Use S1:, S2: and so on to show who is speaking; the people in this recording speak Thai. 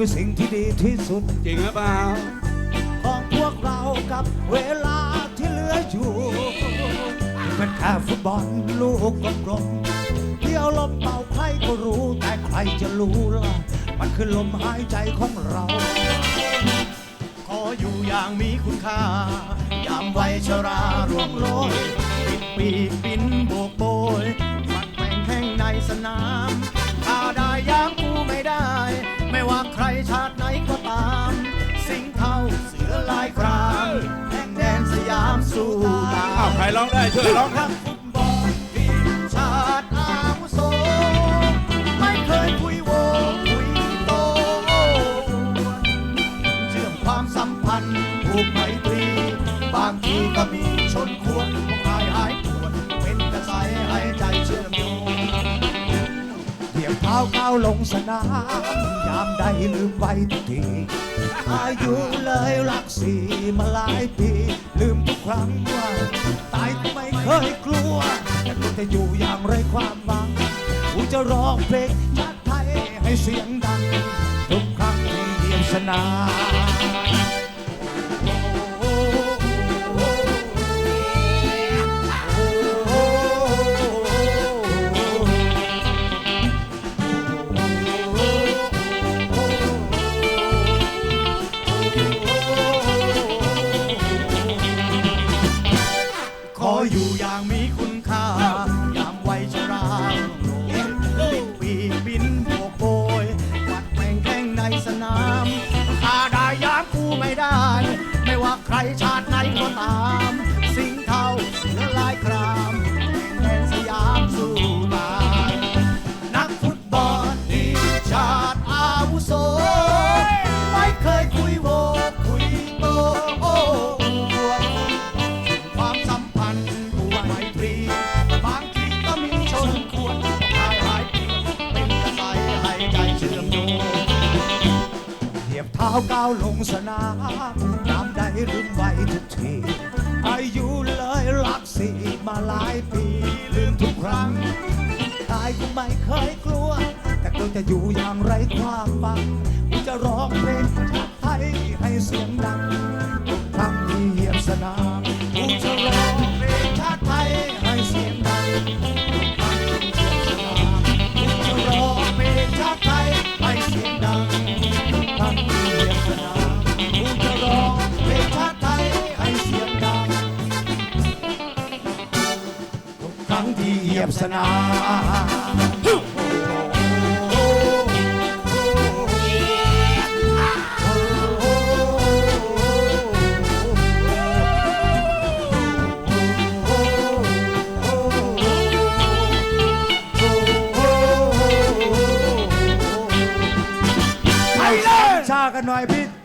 S1: คือสิ่งที่ดีที่สุด
S2: จริงหรือเปล่า
S1: ของพวกเรากับเวลาที่เหลืออยู่เป็นแค่ฟุตบอลลูกกลมๆเที่ยวลมเป่าใครก็รู้ แต่ใครจะรู้ล่ะ มันคือลมหายใจของเรา
S3: ขออยู่อย่างมีคุณค่า ยามวัยชราร่วงโรยปิดปีก ชาติไหนก็ตาม สิงเทาเสือลายครามแห่งแดนสยามสู่ตา
S2: อ้าวใครร้องได้ช่วยร้องครับ
S3: ฟุตบอลทีมชาติอาวุโสไม่เคยคุยโวคุยโต เชื่อมความสัมพันธ์ผูกไมตรี บางทีก็มีชนควร เหยี
S1: ยบเท้าก้าวลงสนาม ยามใดลืมไว้ทุกที อายุเลยหลักสี่มาหลายปี ลืมทุกครั้งว่าตายก็ไม่เคยกลัว แต่กูจะอยู่อย่างไรความหวังกูจะร้องเพลงชาติไทยให้เสียงดัง ทุกครั้งที่เหยียบสนาม
S3: ว่าใครชาติไหนก็ตาม สิงเทาเสือลายครามแห่งแดนสยามสู่ตายนักฟุตบอลทีชาติอาวุโส ไม่เคยคุยโวคุยโตโอ้อวดความสัมพันธ์ผูกไมตรีบางทีก็มีชนควรหายหายเปลี่ยเป็นกระแสให้ใจเชื่อมโยง
S1: เหยียบเท้าก้าวลงสนาม ใดลืมไว้ทุกที อายุเลยหลักสี่มาหลายปีลืมทุกครั้งตายก็ไม่เคยกลัว แต่เราจะอยู่อย่างไรความฝันกูจะร้องเพลงชาติไทยให้เสียงดังทุกครั้งที่เหยียบสนามกูจะร้อง บสนามให้สามชากันหน่อยพี่